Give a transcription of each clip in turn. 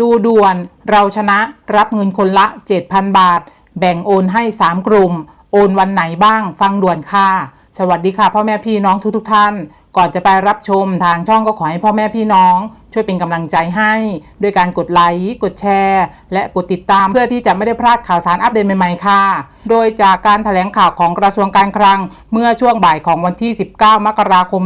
ดูด่วนเราชนะรับเงินคนละ 7,000 บาท แบ่งโอนให้ 3 กลุ่ม โอนวันไหนบ้างฟังด่วนค่ะ สวัสดีค่ะ พ่อแม่พี่น้องทุกๆทท่าน ก่อนจะไปรับชมทางช่องก็ขอให้พ่อแม่พี่น้อง ช่วยเป็นกำลังใจให้ด้วยการกดไลค์กดแชร์ และกดติดตามเพื่อที่จะไม่ได้พลาดข่าวสารอัปเดตใหม่ๆค่ะ โดยจากการถแถลงข่าวของกระทรวงการคลัง เมื่อช่วงบ่ายของวันที่ 19 มกราคม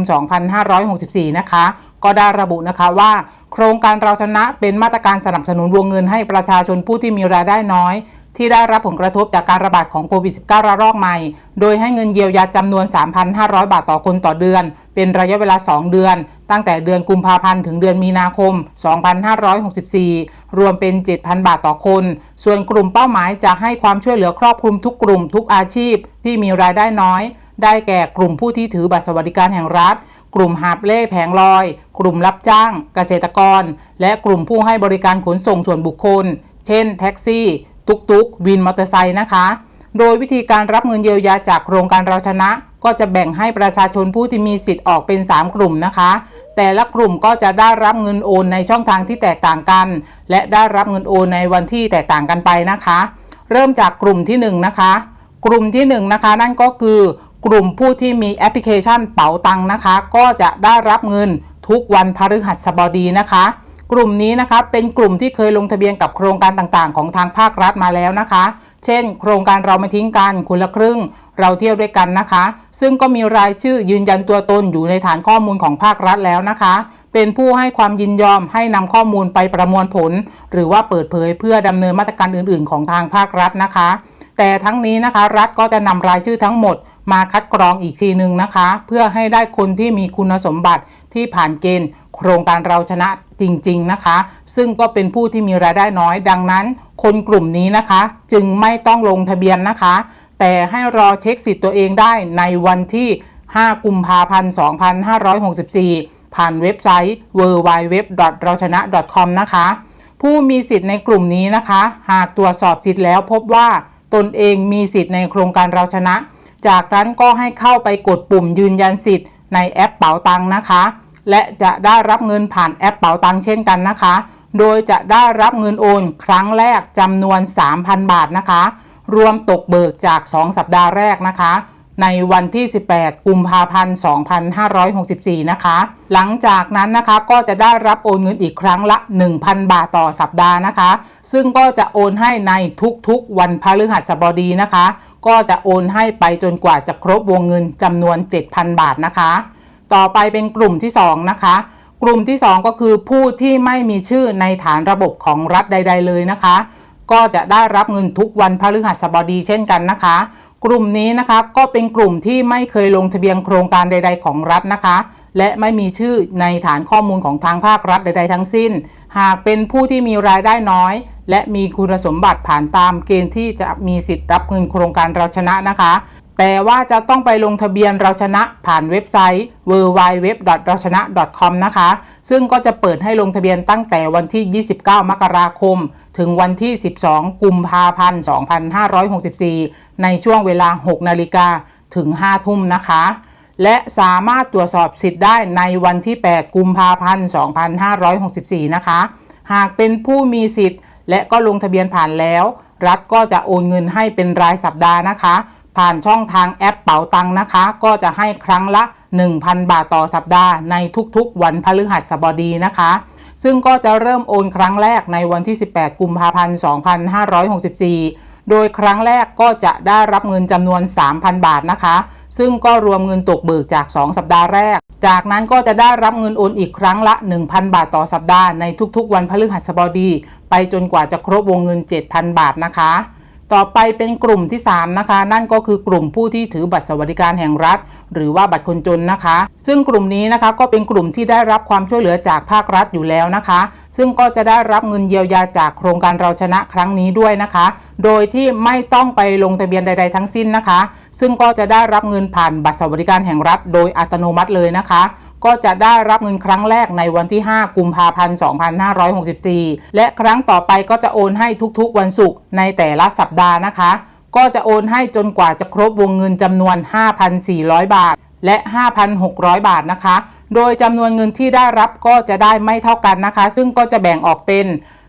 2564 นะคะ ก็ได้ระบุนะคะว่า โครงการเราชนะเป็นมาตรการสนับสนุนวงเงินให้ประชาชนผู้ที่มีรายได้น้อย ที่ได้รับผลกระทบจากการระบาดของโควิด -19 ระลอกใหม่ โดยให้เงินเยียวยาจำนวน 3,500 บาทต่อคนต่อเดือน เป็นระยะเวลา 2 เดือน ตั้งแต่เดือนกุมภาพันธ์ถึงเดือนมีนาคม 2564 รวมเป็น 7,000 บาทต่อคน ส่วนกลุ่มเป้าหมายจะให้ความช่วยเหลือครอบคลุมทุกกลุ่มทุกอาชีพที่มีรายได้น้อย ได้แก่กลุ่มผู้ที่ถือบัตรสวัสดิการแห่งรัฐ กลุ่มหาบเล่แผงลอย กลุ่มรับจ้าง เกษตรกร และกลุ่มผู้ให้บริการขนส่งส่วนบุคคล เช่น แท็กซี่ ตุกตุกวินมอเตอร์ไซค์นะคะ โดยวิธีการรับเงินเยียวยาจากโครงการเราชนะ ก็จะแบ่งให้ประชาชนผู้ที่มีสิทธิ์ออกเป็น 3 กลุ่มนะคะ แต่ละกลุ่มก็จะได้รับเงินโอนในช่องทางที่แตกต่างกัน และได้รับเงินโอนในวันที่แตกต่างกันไปนะคะ เริ่มจากกลุ่มที่1นงนะคะกลุ่มที่1นงนะคะนั่นก็คือ กลุ่มผู้ที่มีแอปพลิเคชันเป๋าตังนะคะ ก็จะได้รับเงินทุกวันพฤหัสบดีนะคะ กลุ่มนี้นะคะเป็นกลุ่มที่เคยลงทะเบียนกับโครงการต่างๆ ของทางภาครัฐมาแล้วนะคะ เช่น โครงการเราไม่ทิ้งกันคนละครึ่ง เราเที่ยวด้วยกันนะคะ ซึ่งก็มีรายชื่อยืนยันตัวตนอยู่ในฐานข้อมูลของภาครัฐแล้วนะคะ เป็นผู้ให้ความยินยอมให้นำข้อมูลไปประมวลผล หรือว่าเปิดเผยเพื่อดำเนินมาตรการอื่น ๆ ของทางภาครัฐนะคะ แต่ทั้งนี้นะคะ รัฐก็จะนำรายชื่อทั้งหมด มาคัดกรองอีกทีหนึ่งนะคะ เพื่อให้ได้คนที่มีคุณสมบัติที่ผ่านเกณฑ์โครงการเราชนะจริง ๆ นะคะ ซึ่งก็เป็นผู้ที่มีรายได้น้อย ดังนั้น คนกลุ่มนี้นะคะ จึงไม่ต้องลงทะเบียนนะคะ แต่ให้รอเช็คสิทธิ์ตัวเองได้ในวันที่ 5 กุมภาพันธ์ 2564 ผ่านเว็บไซต์ w w w r a c h a n a c o m นะคะ ผู้มีสิทธิ์ในกลุ่มนี้นะคะ หากตรวจสอบสิทธิ์แล้วพบว่าตนเองมีสิทธิ์ในโครงการเราชนะ จากนั้นก็ให้เข้าไปกดปุ่มยืนยันสิทธิ์ในแอปเป๋าตังนะคะ และจะได้รับเงินผ่านแอปเป๋าตังเช่นกันนะคะ โดยจะได้รับเงินโอน ครั้งแรกจำนวน 3,000 บาทนะคะ รวมตกเบิกจาก 2 สัปดาห์แรกนะคะ ในวันที่ 18 กุมภาพันธ์ 2564 นะคะ หลังจากนั้นนะคะก็จะได้รับโอนเงินอีกครั้งละ 1,000 บาทต่อสัปดาห์นะคะ ซึ่งก็จะโอนให้ในทุกๆ วันพฤหัสบดีนะคะ ก็จะโอนให้ไปจนกว่าจะครบวงเงินจำนวน 7,000 บาทนะคะ ต่อไปเป็นกลุ่มที่ 2 นะคะ กลุ่มที่ 2 ก็คือผู้ที่ไม่มีชื่อในฐานระบบของรัฐใด ๆ เลยนะคะ ก็จะได้รับเงินทุกวันพฤหัสบดีเช่นกันนะคะ กลุ่มนี้นะคะก็เป็นกลุ่มที่ไม่เคยลงทะเบียนโครงการใด ๆ ของรัฐนะคะ และไม่มีชื่อในฐานข้อมูลของทางภาครัฐใด ๆ ทั้งสิ้น หากเป็นผู้ที่มีรายได้น้อย และมีคุณสมบัติผ่านตามเกณฑ์ที่จะมีสิทธิ์รับเงินโครงการเราชนะนะคะ แต่ว่าจะต้องไปลงทะเบียนเราชนะผ่านเว็บไซต์ w w w เราชนะ com นะคะ ซึ่งก็จะเปิดให้ลงทะเบียนตั้งแต่วันที่ 29 มกราคม ถึงวันที่ 12 กุมภาพันธ์ 2564 ในช่วงเวลา 6 นาฬิกาถึง 5 ทุ่มนะคะและสามารถตรวจสอบสิทธิ์ได้ในวันที่ 8 กุมภาพันธ์ 2564 นะคะ หากเป็นผู้มีสิทธิ์ และก็ลงทะเบียนผ่านแล้ว รัฐก็จะโอนเงินให้เป็นรายสัปดาห์นะคะ ผ่านช่องทางแอปเป๋าตังนะคะ ก็จะให้ครั้งละ 1,000 บาทต่อสัปดาห์ในทุกๆ วันพฤหัสบดีนะคะ ซึ่งก็จะเริ่มโอนครั้งแรกในวันที่ 18 กุมภาพันธ์ 2564 โดยครั้งแรกก็จะได้รับเงินจำนวน 3,000 บาทนะคะ ซึ่งก็รวมเงินตกเบิกจาก 2 สัปดาห์แรก จากนั้นก็จะได้รับเงินโอนอีกครั้งละ 1,000 บาทต่อสัปดาห์ในทุกๆ วันพฤหัสบดี ไปจนกว่าจะครบวงเงิน 7,000 บาทนะคะ ต่อไปเป็นกลุ่มที่ 3 นะคะ นั่นก็คือกลุ่มผู้ที่ถือบัตรสวัสดิการแห่งรัฐ หรือว่าบัตรคนจนนะคะ ซึ่งกลุ่มนี้นะคะก็เป็นกลุ่มที่ได้รับความช่วยเหลือจากภาครัฐอยู่แล้วนะคะ ซึ่งก็จะได้รับเงินเยียวยาจากโครงการเราชนะครั้งนี้ด้วยนะคะ โดยที่ไม่ต้องไปลงทะเบียนใด ๆ ทั้งสิ้นนะคะ ซึ่งก็จะได้รับเงินผ่านบัตรสวัสดิการแห่งรัฐ โดยอัตโนมัติเลยนะคะ ก็จะได้รับเงินครั้งแรกในวันที่ 5 กุมภาพันธ์ 2564 และครั้งต่อไปก็จะโอนให้ทุกๆ วันศุกร์ในแต่ละสัปดาห์นะคะ ก็จะโอนให้จนกว่าจะครบวงเงินจำนวน 5,400 บาท และ 5,600 บาทนะคะ โดยจำนวนเงินที่ได้รับก็จะได้ไม่เท่ากันนะคะ ซึ่งก็จะแบ่งออกเป็น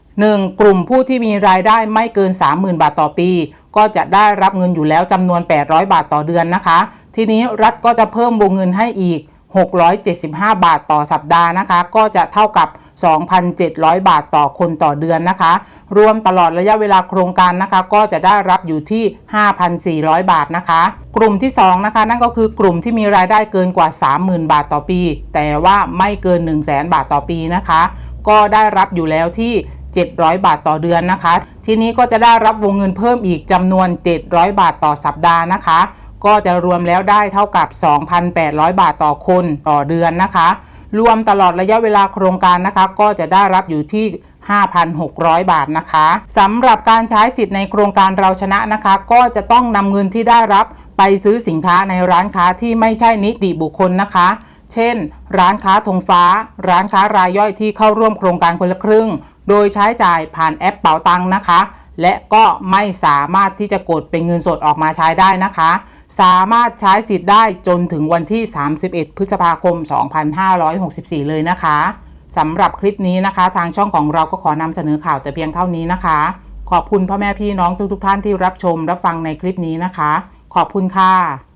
1. กลุ่มผู้ที่มีรายได้ไม่เกิน 30,000 บาทต่อปี ก็จะได้รับเงินอยู่แล้วจำนวน 800 บาทต่อเดือนนะคะ ทีนี้รัฐก็จะเพิ่มวงเงินให้อีก 675 บาทต่อสัปดาห์นะคะ ก็จะเท่ากับ 2,700 บาทต่อคนต่อเดือนนะคะ รวมตลอดระยะเวลาโครงการนะคะ ก็จะได้รับอยู่ที่ 5,400 บาทนะคะ กลุ่มที่2นะคะนั่นก็คือกลุ่มที่มีรายได้เกินกว่า 30,000 บาทต่อปี แต่ว่าไม่เกิน 100,000บาทต่อปีนะคะ ก็ได้รับอยู่แล้วที่ 700 บาทต่อเดือนนะคะ ทีนี้ก็จะได้รับวงเงินเพิ่มอีกจำนวน 700 บาทต่อสัปดาห์นะคะ ก็จะรวมแล้วได้เท่ากับ 2,800 บาทต่อคนต่อเดือนนะคะ รวมตลอดระยะเวลาโครงการนะคะ ก็จะได้รับอยู่ที่ 5,600 บาทนะคะสำหรับการใช้สิทธิ์ในโครงการเราชนะนะคะ ก็จะต้องนำเงินที่ได้รับไปซื้อสินค้าในร้านค้าที่ไม่ใช่นิติบุคคลนะคะ เช่น ร้านค้าธงฟ้า ร้านค้ารายย่อยที่เข้าร่วมโครงการคนละครึ่ง โดยใช้จ่ายผ่านแอปเป๋าตังค์นะคะ และก็ไม่สามารถที่จะกดเป็นเงินสดออกมาใช้ได้นะคะ สามารถใช้สิทธิ์ได้จนถึงวันที่ 31 พฤษภาคม 2564 เลยนะคะสำหรับคลิปนี้นะคะ ทางช่องของเราก็ขอนำเสนอข่าวแต่เพียงเท่านี้นะคะ ขอบคุณพ่อแม่พี่น้องทุกๆท่านที่รับชมรับฟังในคลิปนี้นะคะ ขอบคุณค่ะ